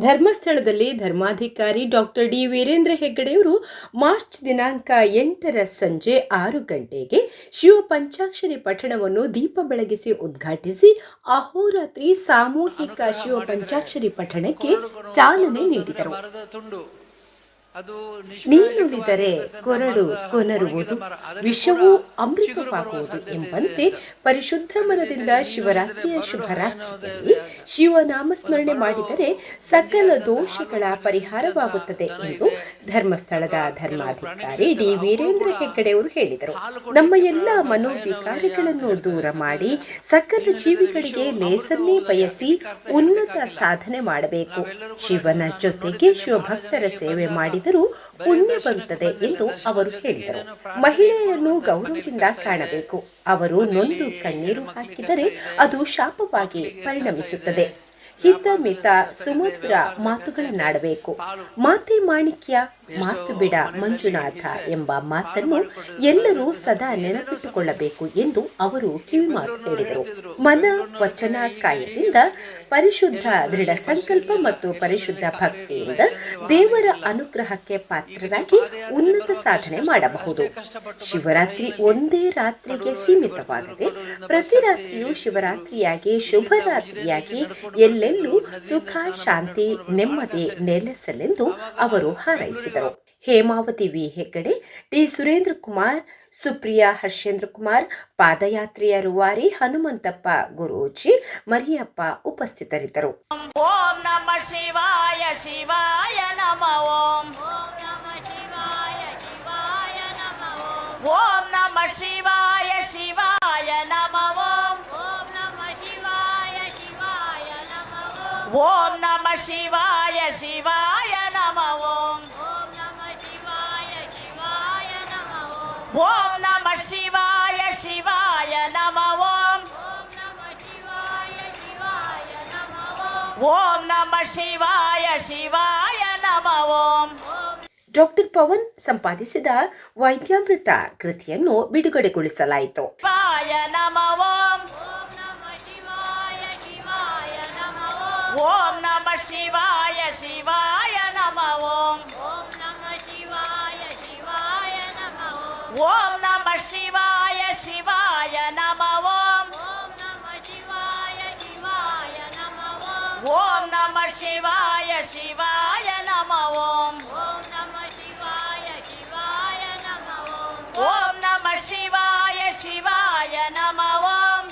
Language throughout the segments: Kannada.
ಧರ್ಮಸ್ಥಳದಲ್ಲಿ ಧರ್ಮಾಧಿಕಾರಿ ಡಾಕ್ಟರ್ ಡಿ ವೀರೇಂದ್ರ ಹೆಗ್ಗಡೆಯವರು ಮಾರ್ಚ್ ದಿನಾಂಕ ಎಂಟರ ಸಂಜೆ ಆರು ಗಂಟೆಗೆ ಶಿವ ಪಂಚಾಕ್ಷರಿ ಪಠಣವನ್ನು ದೀಪ ಬೆಳಗಿಸಿ ಉದ್ಘಾಟಿಸಿ ಅಹೋರಾತ್ರಿ ಸಾಮೂಹಿಕ ಶಿವ ಪಂಚಾಕ್ಷರಿ ಪಠಣಕ್ಕೆ ಚಾಲನೆ ನೀಡಿದರು. ಅದು ಕೊರಡು ಕೊನರುವುದು ವಿಷವೂ ಅಮೃತವಾಗುವುದು ಎಂಬಂತೆ ಪರಿಶುದ್ಧ ಮನದಿಂದ ಶಿವರಾತ್ರಿಯ ಶುಭರಾತ್ರಿಯಲ್ಲಿ ಶಿವನಾಮಸ್ಮರಣೆ ಮಾಡಿದರೆ ಸಕಲ ದೋಷಗಳ ಪರಿಹಾರವಾಗುತ್ತದೆ ಎಂದು ಧರ್ಮಸ್ಥಳದ ಧರ್ಮಾಧಿಕಾರಿ ಡಿ ವೀರೇಂದ್ರ ಹೆಗ್ಗಡೆಯವರು ಹೇಳಿದರು. ನಮ್ಮ ಎಲ್ಲ ಮನೋವಿಕಾರಗಳನ್ನು ದೂರ ಮಾಡಿ ಸಕಲ ಜೀವಿಗಳಿಗೆ ಲೇಸನ್ನೇ ಬಯಸಿ ಉನ್ನತ ಸಾಧನೆ ಮಾಡಬೇಕು. ಶಿವನ ಜೊತೆಗೆ ಶಿವಭಕ್ತರ ಸೇವೆ ಮಾಡಿದರೂ ಪುಣ್ಯ ಬರುತ್ತದೆ ಎಂದು ಅವರು ಹೇಳಿದರು. ಮಹಿಳೆಯರನ್ನು ಗೌರವದಿಂದ ಕಾಣಬೇಕು. ಅವರು ನೊಂದು ಕಣ್ಣೀರು ಹಾಕಿದರೆ ಅದು ಶಾಪವಾಗಿ ಪರಿಣಮಿಸುತ್ತದೆ. ಹಿತ ಮಿತ ಸುಮಧುರ ಮಾತುಗಳನ್ನಾಡಬೇಕು. ಮಾತೆ ಮಾಣಿಕ್ಯ ಮಾತು ಬಿಡ ಮಂಜುನಾಥ ಎಂಬ ಮಾತನ್ನು ಎಲ್ಲರೂ ಸದಾ ನೆನಪಿಟ್ಟುಕೊಳ್ಳಬೇಕು ಎಂದು ಅವರು ಕಿವಿಮಾತು ಹೇಳಿದರು. ಮನ ವಚನ ಕಾಯದಿಂದ ಪರಿಶುದ್ಧ ದೃಢ ಸಂಕಲ್ಪ ಮತ್ತು ಪರಿಶುದ್ಧ ಭಕ್ತಿಯಿಂದ ದೇವರ ಅನುಗ್ರಹಕ್ಕೆ ಪಾತ್ರರಾಗಿ ಉನ್ನತ ಸಾಧನೆ ಮಾಡಬಹುದು. ಶಿವರಾತ್ರಿ ಒಂದೇ ರಾತ್ರಿಗೆ ಸೀಮಿತವಾಗದೆ ಪ್ರತಿ ರಾತ್ರಿಯೂ ಶಿವರಾತ್ರಿಯಾಗಿ ಶುಭರಾತ್ರಿಯಾಗಿ ಎಲ್ಲೆಲ್ಲೂ ಸುಖ ಶಾಂತಿ ನೆಮ್ಮದಿ ನೆಲೆಸಲೆಂದು ಅವರು ಹಾರೈಸಿದರು. ಹೇಮಾವತಿ ವಿ ಹೆಗ್ಗಡೆ ಡಿ ಸುರೇಂದ್ರ ಕುಮಾರ್ ಸುಪ್ರಿಯಾ ಹರ್ಷೇಂದ್ರ ಕುಮಾರ್, ಪಾದಯಾತ್ರೆಯ ರೂವಾರಿ ಹನುಮಂತಪ್ಪ ಗುರೂಜಿ, ಮರಿಯಪ್ಪ ಉಪಸ್ಥಿತರಿದ್ದರು. ಓಂ ನಮ ಶಿವಾಯ ಶಿವಾಯ ನಮ ಓಂ. ಓಂ ನಮ ಶಿವಾಯ ಶಿವಾಯ ನಮ ಓಂ. ಓಂ ನಮ ಶಿವಾಯ ಶಿವಾಯ ಓಂ ನಮ ಶಿವಾಯ ಶಿವಾಯ ನಮ ಓಂ. ಓಂ ನಮ ಶಿವಾಯ ಶಿವಾಯ ನಮ ಓಂ. ಡಾಕ್ಟರ್ ಪವನ್ ಸಂಪಾದಿಸಿದ ವೈದ್ಯಾಮೃತ ಕೃತಿಯನ್ನು ಬಿಡುಗಡೆಗೊಳಿಸಲಾಯಿತು. ಶಿವಾಯ ನಮ ಓಂ. ಓಂ ನಮ ಶಿವಾಯ ಶಿವಾಯ ಓಂ ನಮ ಶಿವಾಯ ಶಿವಾಯ ನಮ ಓಂ. ಓಂ ನಮ ಶಿವಾಯ ಶಿವಾಯ ನಮ ಓಂ. ಓಂ ನಮ ಶಿವಾಯ ಶಿವಾಯ ನಮ ಓಂ.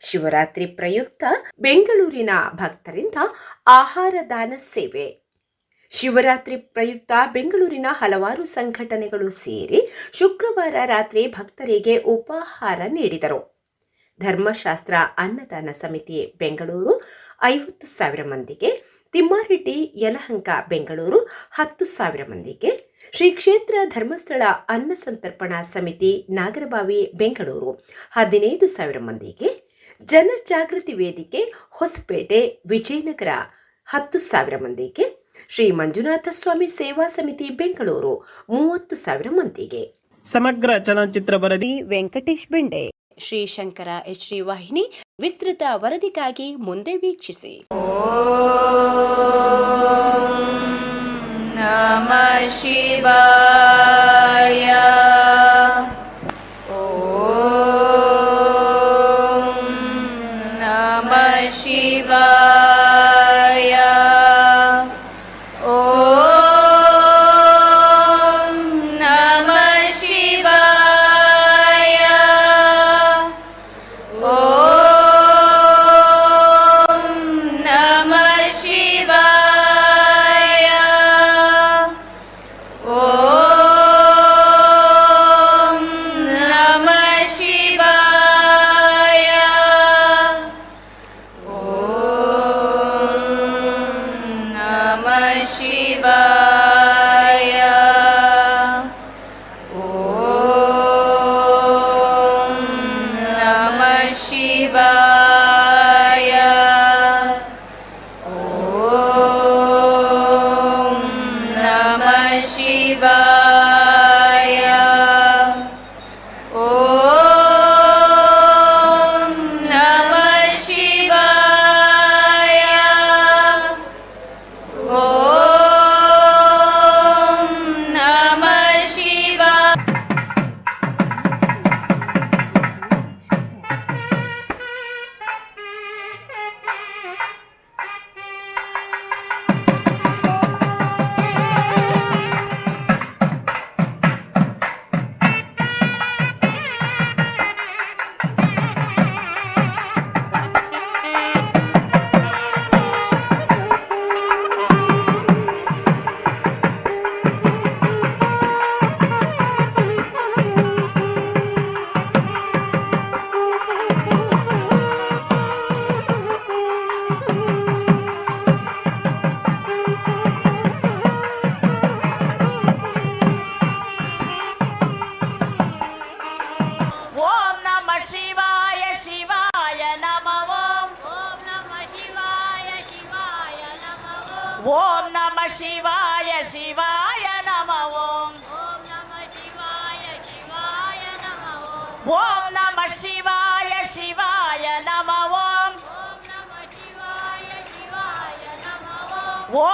ಶಿವರಾತ್ರಿ ಪ್ರಯುಕ್ತ ಬೆಂಗಳೂರಿನ ಭಕ್ತರಿಂದ ಆಹಾರ ದಾನ ಸೇವೆ. ಶಿವರಾತ್ರಿ ಪ್ರಯುಕ್ತ ಬೆಂಗಳೂರಿನ ಹಲವಾರು ಸಂಘಟನೆಗಳು ಸೇರಿ ಶುಕ್ರವಾರ ರಾತ್ರಿ ಭಕ್ತರಿಗೆ ಉಪಾಹಾರ ನೀಡಿದರು. ಧರ್ಮಶಾಸ್ತ್ರ ಅನ್ನದಾನ ಸಮಿತಿ ಬೆಂಗಳೂರು ಐವತ್ತು ಸಾವಿರ ಮಂದಿಗೆ, ತಿಮ್ಮಾರೆಡ್ಡಿ, ಯಲಹಂಕ, ಬೆಂಗಳೂರು ಹತ್ತು ಸಾವಿರ ಮಂದಿಗೆ, ಶ್ರೀ ಕ್ಷೇತ್ರ ಧರ್ಮಸ್ಥಳ ಅನ್ನ ಸಂತರ್ಪಣಾ ಸಮಿತಿ ನಾಗರಬಾವಿ, ಬೆಂಗಳೂರು ಹದಿನೈದು ಸಾವಿರ ಮಂದಿಗೆ ಜನಜಾಗೃತಿ ವೇದಿಕೆ ಹೊಸಪೇಟೆ, ವಿಜಯನಗರ ಹತ್ತು ಸಾವಿರ ಮಂದಿಗೆ ಶ್ರೀ ಮಂಜುನಾಥ ಸ್ವಾಮಿ ಸೇವಾ ಸಮಿತಿ ಬೆಂಗಳೂರು ಮೂವತ್ತು ಸಾವಿರ ಮಂದಿಗೆ ಸಮಗ್ರ ಚಲನಚಿತ್ರ ವರದಿ ವೆಂಕಟೇಶ್ ಬೆಂಡೆ. ಶ್ರೀ ಶಂಕರ ಎಚ್ ಶ್ರೀ ವಾಹಿನಿ ವಿಸ್ತೃತ ವರದಿಗಾಗಿ ಮುಂದೆ ವೀಕ್ಷಿಸಿ. ನಮ ಶಿವಾ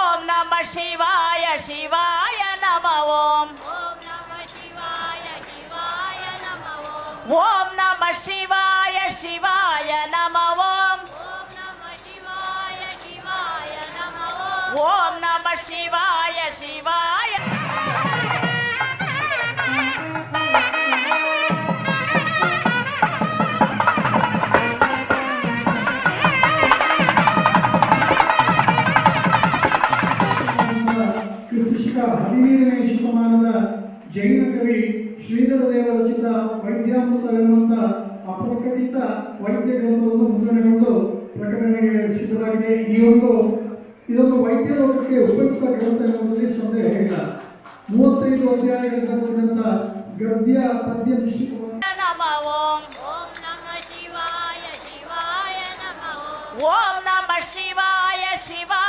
ॐ नमः शिवाय शिवाय नम ॐ नमः शिवाय शिवाय नमो नमः शिवाय शिवाय नम ॐ नमः शिवाय शिवाय ರಚಿತ ವೈದ್ಯಾಮೃತವೆಂಬಂತ ಅಪ್ರಕಟಿತ ವೈದ್ಯ ಗ್ರಂಥವನ್ನು ಮುದ್ರಣಗೊಂಡು ಪ್ರಕಟಣೆಗೆ ಸಿದ್ಧವಾಗಿದೆ. ಈ ಒಂದು ಇದೊಂದು ವೈದ್ಯ ಲೋಕಕ್ಕೆ ಉಪಯುಕ್ತ ಗ್ರಂಥ ಎನ್ನುವುದರಲ್ಲಿ ಸಂದೇಹ ಇಲ್ಲ. ಮೂವತ್ತೈದು ಅಧ್ಯಾಯಗಳಿಂದ ಕೂಡಿದಂಥ ಗದ್ಯ ಪದ್ಯ ಮಿಶ್ರಿತವನ್ನು ಓಂ ನಮ ಶಿವಾಯ ಶಿವಾಯ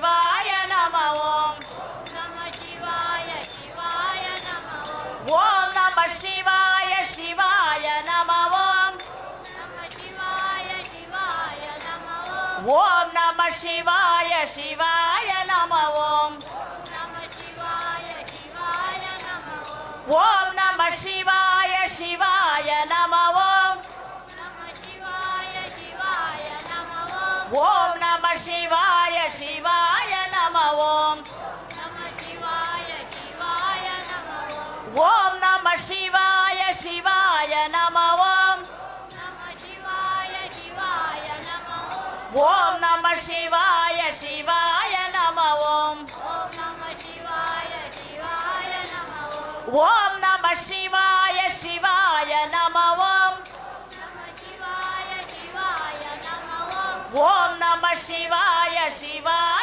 ॐ नमः शिवाय शिवाय नम शि शिय ॐ नमः शिवाय शिवाय शिवाय शिवाय नम ॐ ॐ नमः शिवाय शिवाय नम ॐ ॐ नमः शिवाय शिवाय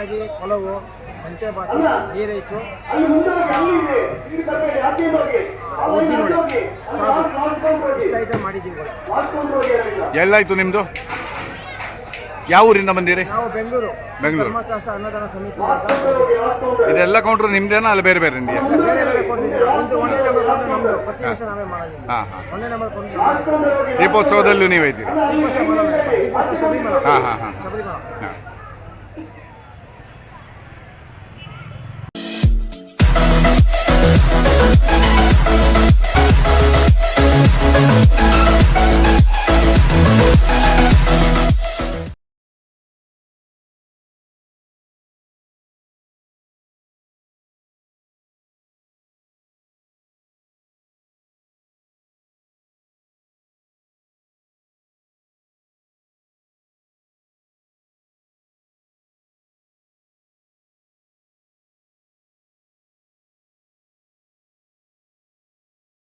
ಮೊದಲನೇದಾಗಿ ಕೊಲವು ಮೆಂತ್ಯ ಬಾತು ಗೀ ರೈಸು ಐಟಮ್ ಮಾಡಿದ್ದೀವಿ ಎಲ್ಲಾಯ್ತು ನಿಮ್ಮದು ಯಾವ ಊರಿಂದ ಬಂದಿರಿ? ನಾವು ಬೆಂಗಳೂರು. ಬೆಂಗಳೂರು. ಅನ್ನದಾನ ಸಮಿತಿ ಇದೆಲ್ಲ ಕೌಂಟ್ರು ನಿಮ್ದೇನಾ ಅಲ್ಲ ಬೇರೆ ಬೇರೆ ನಿಮಗೆ ಹಾಂ. ಹಾಂ ಒಂದೇ ನಂಬರ್ ಕೊಂಡು ದೀಪೋತ್ಸವದಲ್ಲೂ ನೀವೈತೀರಿ ಹಾಂ ಹಾಂ ಹಾಂ. ಹಾಂ.